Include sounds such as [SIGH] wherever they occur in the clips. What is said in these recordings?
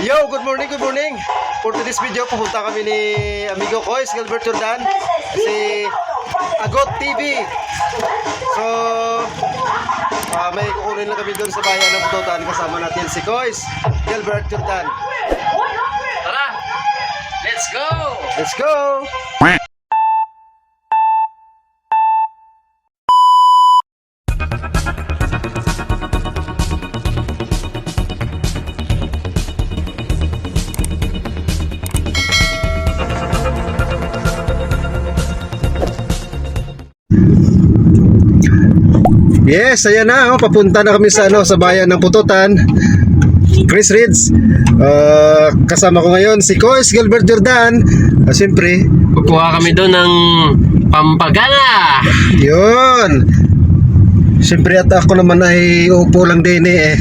Yo, good morning, good morning. For today's video, pupunta kami ni amigo ko, si Gilbert Jordan, si Agot TV. So, ah, may kukunin lang kami doon sa bayan ng Bututan kasama natin si Kois, Gilbert Jordan. Tara! Let's go! Let's go! Yes, ayan na, oh, papunta na kami sa ano sa bayan ng Pututan. Chris Reeds. Uh, kasama ko ngayon si Kois Gilbert Jordan. Uh, Siyempre, Kukuha kami doon ng pampagana! Yun. Siyempre at ako naman ay upo lang din eh.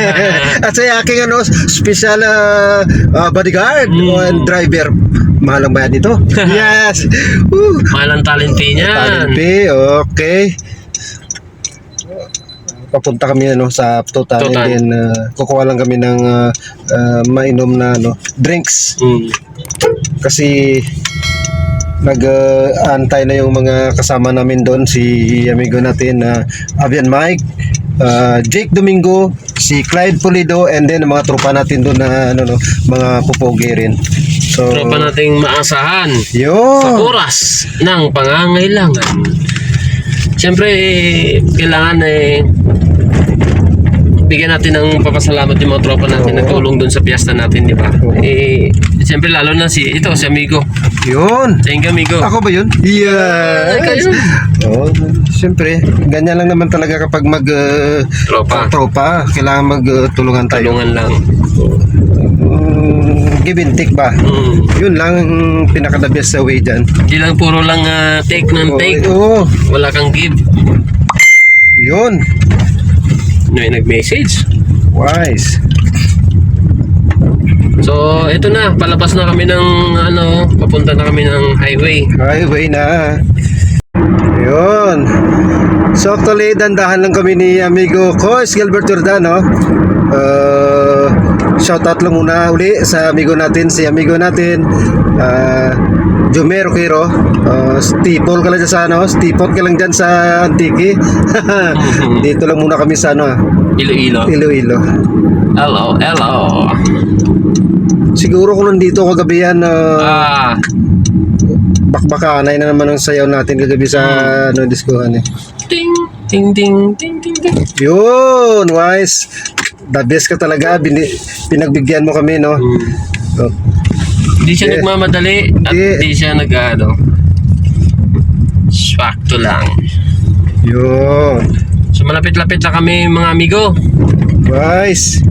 [LAUGHS] at sa aking ano, special uh, uh, bodyguard Mm. and driver. Mahal ang bayad nito. [LAUGHS] yes. Woo. Malang talenti niyan. Talimpi, okay. Papunta kami ano sa Tutan and Tutan. then uh, kukuha lang kami ng uh, uh, mainom na ano, drinks Mm. kasi nag-antay na yung mga kasama namin doon si amigo natin na Avian Mike uh, Jake Domingo si Clyde Pulido and then mga tropa natin doon na ano no mga pupogi rin so Tropa nating maasahan sa yun oras ng pangangailangan. Siyempre, eh, kailangan eh, bigyan natin ng papasalamat yung mga tropa natin Oo. na tulong doon sa piyesta natin, di ba? Oo. Eh, siyempre, lalo na si, ito, si amigo. yun Thank you, amigo. ako ba yun? Ay, Yes! kayo. Oh, siyempre, ganyan lang naman talaga kapag mag uh, Tropa. tropa, kailangan magtulungan tayo. Tulungan lang. Mm, give and take ba? Mm. Yun lang ang pinaka-the best sa way dyan. Di lang puro lang ah, take ng take. Oo, Wala kang give. yun. May nag-message. Wise. So, ito na. Palabas na kami ng ano, papunta na kami ng highway. Highway na. Yun. So actually, dandahan lang kami ni amigo ko, Gilbert Giordano. Uh, shout out lang muna uli sa amigo natin, si amigo natin. Uh, Jomero Quiro. Uh, stipol ka lang dyan sa ano, stipot ka lang dyan sa Antique. [LAUGHS] Dito lang muna kami sa ano, ah, Iloilo. Iloilo. Hello, hello. Siguro kung nandito kagabi yan, uh, Ah, bakbakanay na naman ang sayaw natin kagabi sa ano, diskuhan eh. ting, ting, ting, ting, ting, ting. Yun, wise. The best ka talaga. Bini, pinagbigyan mo kami, no? Hmm. Oh, Hindi siya Eh, nagmamadali at hindi. hindi siya nag ano. Swakto lang. yun. So malapit-lapit na kami mga amigo Wise.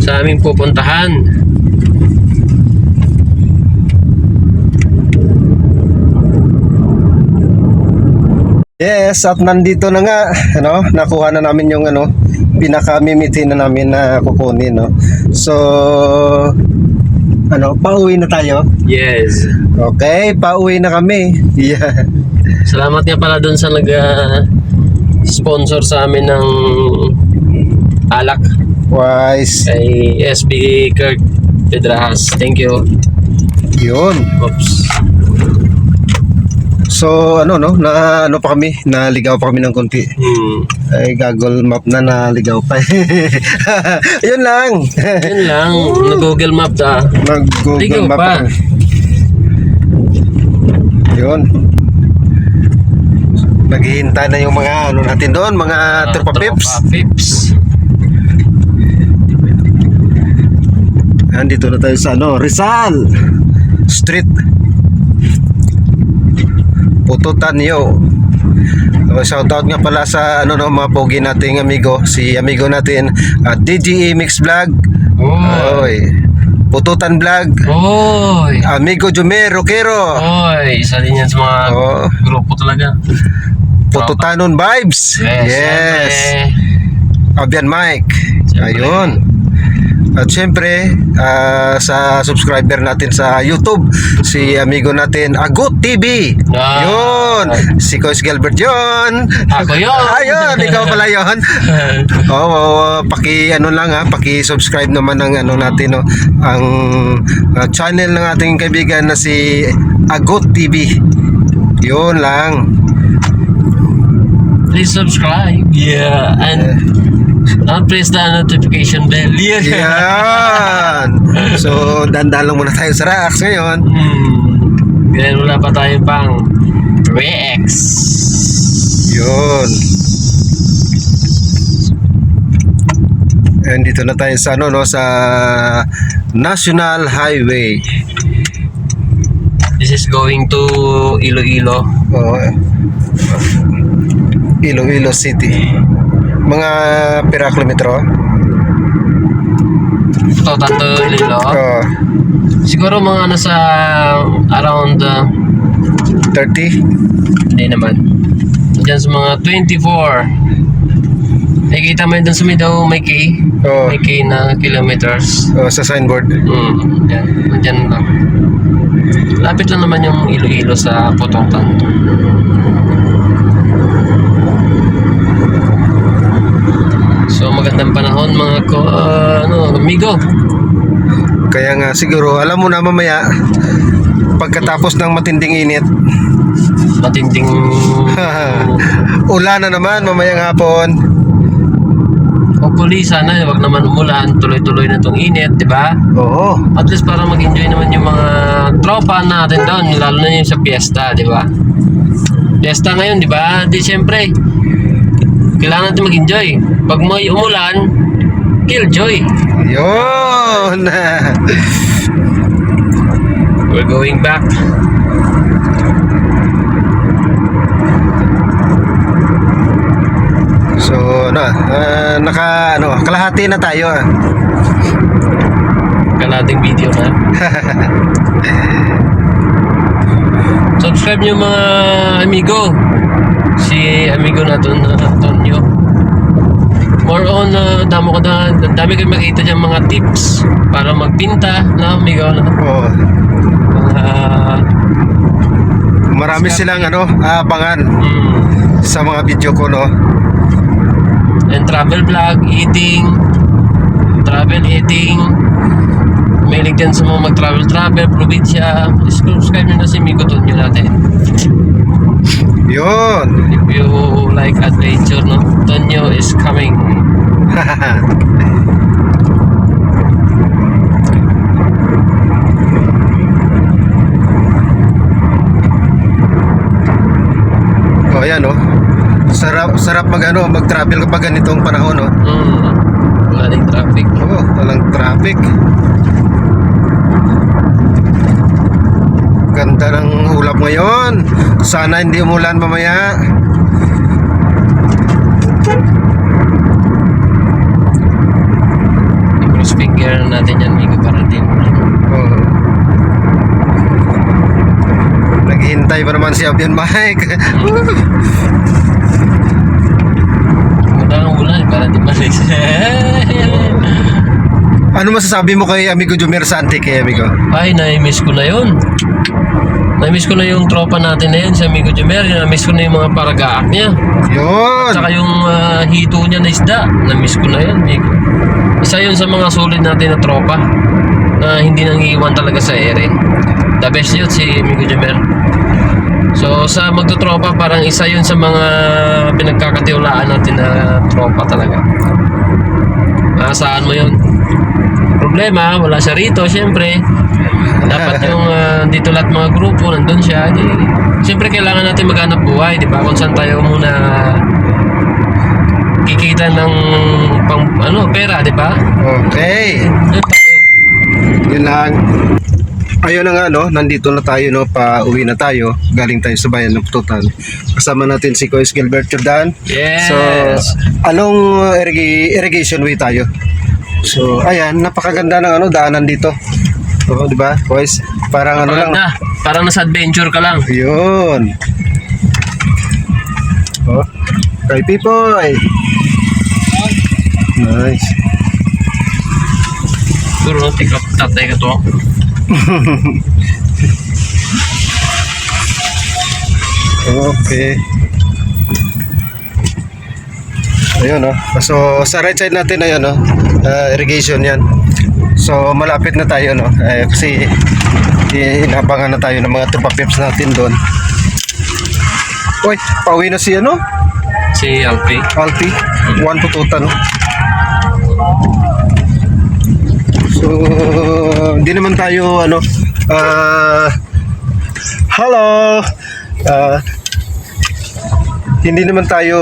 sa aming pupuntahan. Yes, at nandito na nga, ano, nakuha na namin yung ano, pinakamimitin na namin na kukunin, no. So, ano, pauwi na tayo. Yes. Okay, pauwi na kami. [LAUGHS] Yeah. Salamat nga pala doon sa nag ah, sponsor sa amin ng alak Wise. kay SB Kirk Pedrajas. Thank you. Yun. Oops. So, ano, no, na, ano pa kami, naligaw pa kami ng konti. Hmm. Ay, Google Map na naligaw pa. [LAUGHS] Yun lang. Yun lang. Nag-google map ta. Nag-Google Ligaw Map pa. Yun. Naghihintay na yung mga ano natin doon, mga tropa pips. Pips. Nandito na tayo sa ano, Rizal Street. Pututan yo. Uh, shoutout nga pala sa ano no mga pogi nating amigo, si amigo natin at DGE Mix Vlog. Oy. Oy. Pututan Vlog. Oy. Amigo Jume Roquero. Oy. Isa din yan sa mga Oh, grupo talaga. Pututanon Vibes. Yes. Yes. Abian Mike. Siyempre. Ayun. At syempre, ah, sa subscriber natin sa YouTube, si amigo natin, Agut TV. Ah. Yun! Si Coach Gilbert yun! Ako yun. [LAUGHS] Ayun, ikaw pala yun. [LAUGHS] Oo, oh, paki ano lang ha, paki-subscribe naman ng ano natin no, ang ah, channel ng ating kaibigan na si Agot TV. Yun lang. Please subscribe. Yeah. And uh, press the notification bell. Yeah. Yan. So, dandan lang muna tayo sa racks ngayon. Hmm. Ganyan wala pa tayo pang Rex. Yun. And dito na tayo sa ano no sa National Highway. This is going to Iloilo. Oh, Iloilo City. Mga pira kilometro. Ito, tanto Iloilo. Oh, Siguro mga nasa around uh, 30. hindi naman. Diyan sa mga 24. Nakikita mo yun dun sa may daw may K. Oh, May K na kilometers. oh, sa signboard. Hmm, yan. Diyan lang. Lapit lang naman yung Iloilo sa Pototan. So magandang panahon mga ko, ah, ano, amigo. Kaya nga siguro alam mo na mamaya pagkatapos ng matinding init. Matinding [LAUGHS] Ulan na naman mamayang hapon. Hopefully sana wag naman umulan, tuloy-tuloy na tong init, di ba? Oo. At least para mag-enjoy naman yung mga tropa natin doon, lalo na yung sa piyesta, di ba? Piyesta ngayon, di ba? Di syempre, kailangan natin mag-enjoy. Pag may umulan, killjoy. Yun. [LAUGHS] We're going back. So, ano, ah, naka, ano, kalahati na tayo. ah. Kalating video na. [LAUGHS] Subscribe nyo mga amigo. Si amigo natin, uh, Antonio. More on, uh, damo ko na, dami kayo makita dyan mga tips para magpinta na amigo na. Oo. Mga, Marami silang, ano, abangan mm, sa mga video ko, no? and travel vlog, eating, travel eating, Mahilig dyan sa mga mag-travel-travel, probinsya. Subscribe nyo na si Migo Tonyo natin. Yun. If you like adventure, no? Tonyo is coming. [LAUGHS] oh, ayan, oh. Sarap, sarap mag, ano, mag-travel kapag ganitong panahon, no? Mm. Wala ding traffic. Oo, walang traffic. Ganda ng ulap ngayon. Sana hindi umulan mamaya. I-cross finger natin yan, Migo, para din. Oo. Naghihintay pa naman si Abian Mike. [LAUGHS] Wala nang ulan, para di malis. ano masasabi mo kay amigo Jumer Santi kay amigo? Ay, na-miss ko na yun. Na-miss ko na yung tropa natin na yun, si Amigo Jumer. Na-miss ko na yung mga paragaak niya. Yun. Saka yung ah, hito niya na isda, na-miss ko na yun, Migo. Isa yun sa mga solid natin na tropa na hindi nang iiwan talaga sa ere. The best yun si Migo Jamer. So sa magtotropa parang isa yun sa mga pinagkakatiwalaan natin na tropa talaga. Asahan mo yun. Problema, wala siya rito, syempre. Dapat yung ah, dito lahat mga grupo, nandun siya. Di, syempre kailangan natin maghanap buhay, di ba? Kung saan tayo muna kikita ng pang, ano, pera, di ba? Okay. Yun tayo. Yun lang. Ayun na nga no, nandito na tayo no, pa uwi na tayo. Galing tayo sa bayan ng Pututan. Kasama natin si Coach Gilbert Jordan. Yes! So, along uh, irrig- irrigation way tayo. So, ayan, napakaganda ng ano, daanan dito. Oo, di ba? Boys, parang ano lang. Maganda. Parang nasa adventure ka lang. Yun. Oh, kay Pipoy. Nice. Siguro ka tatay ka to. [LAUGHS] Okay. Ayun oh. So sa right side natin ayun oh. uh, irrigation 'yan. So malapit na tayo no. Eh, kasi inabangan na tayo ng mga tropa peps natin doon. Uy, pauwi na si ano? Si Alpi. Alpi. One pututan. So, hindi naman tayo ano ah hello. Ah hindi naman tayo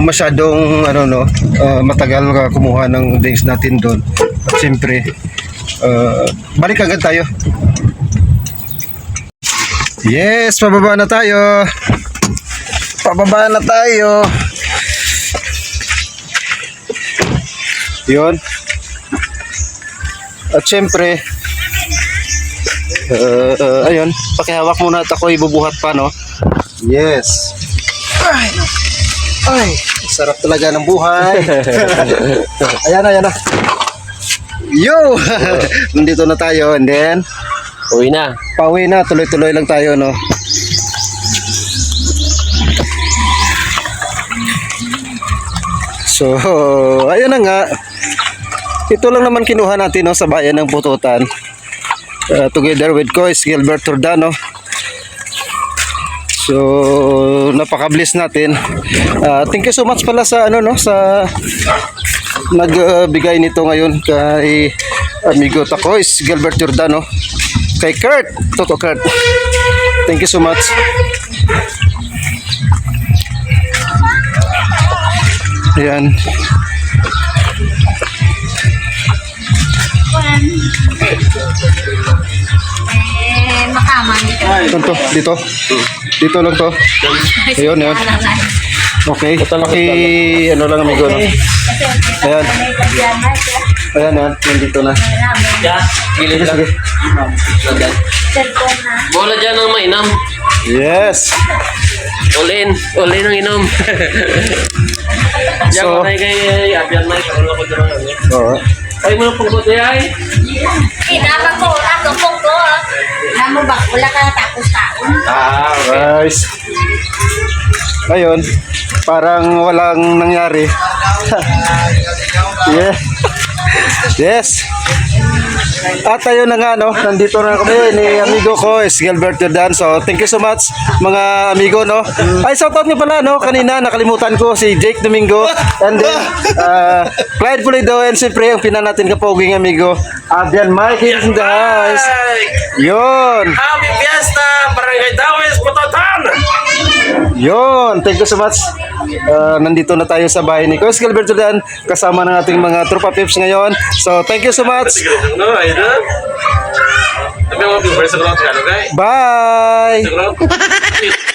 masyadong ano no ah, matagal ka kumuha ng drinks natin doon. At siyempre ah, balik agad tayo. Yes, pababa na tayo. Pababa na tayo. Yun. At syempre, uh, uh, ayun, pakihawak muna at ako ibubuhat pa, no? Yes. Ay, ay, sarap talaga ng buhay. [LAUGHS] ayan na, ayan na. Yo! [LAUGHS] Nandito na tayo and then, Uwi na. pauwi na, tuloy-tuloy lang tayo, no? So, [LAUGHS] ayun na nga. Ito lang naman kinuha natin no, sa bayan ng Pututan. Uh, together with Cois Gilbert Tordano. So, napaka-bless natin. Uh, thank you so much pala sa ano no sa nagbigay nito ngayon kay amigo Takois Gilbert Tordano. Kay Kurt, Toto Kurt. Thank you so much. Ayan. Eh, dito. Dito? Dito lang to. Ayun, ayun. Okay. Paki, ano lang amigo, no? Ayan. Ayan, ayan. Nandito na. Ya, gilid lang. Na. Bola dyan ang mainam. Yes. All in. All in ang inom. Diyan ko na kay Abian Mike. Ako dyan ang ano. Ay mo na pungkot eh ay. Kinabang ko, ako po ko. Namo ba, wala ka tapos taon. Ah, Guys. Ayun. Parang walang nangyari. [LAUGHS] yeah. Yes. At ayun na nga, no? Nandito na kami ni amigo ko, is Gilbert Jordan. So, thank you so much, mga amigo, no? Ay, shoutout nga pala, no? Kanina, nakalimutan ko si Jake Domingo. And then, uh, Clyde Pulido. And siyempre, ang pina natin kapoging amigo, Adrian Mike in the house. Yun. Happy Fiesta! Barangay Dawes, Putotan! Yon, thank you so much uh, nandito na tayo sa bahay ni Kuya Gilbert Jordan kasama ng ating mga tropa peeps ngayon. So, thank you so much. Bye! Bye!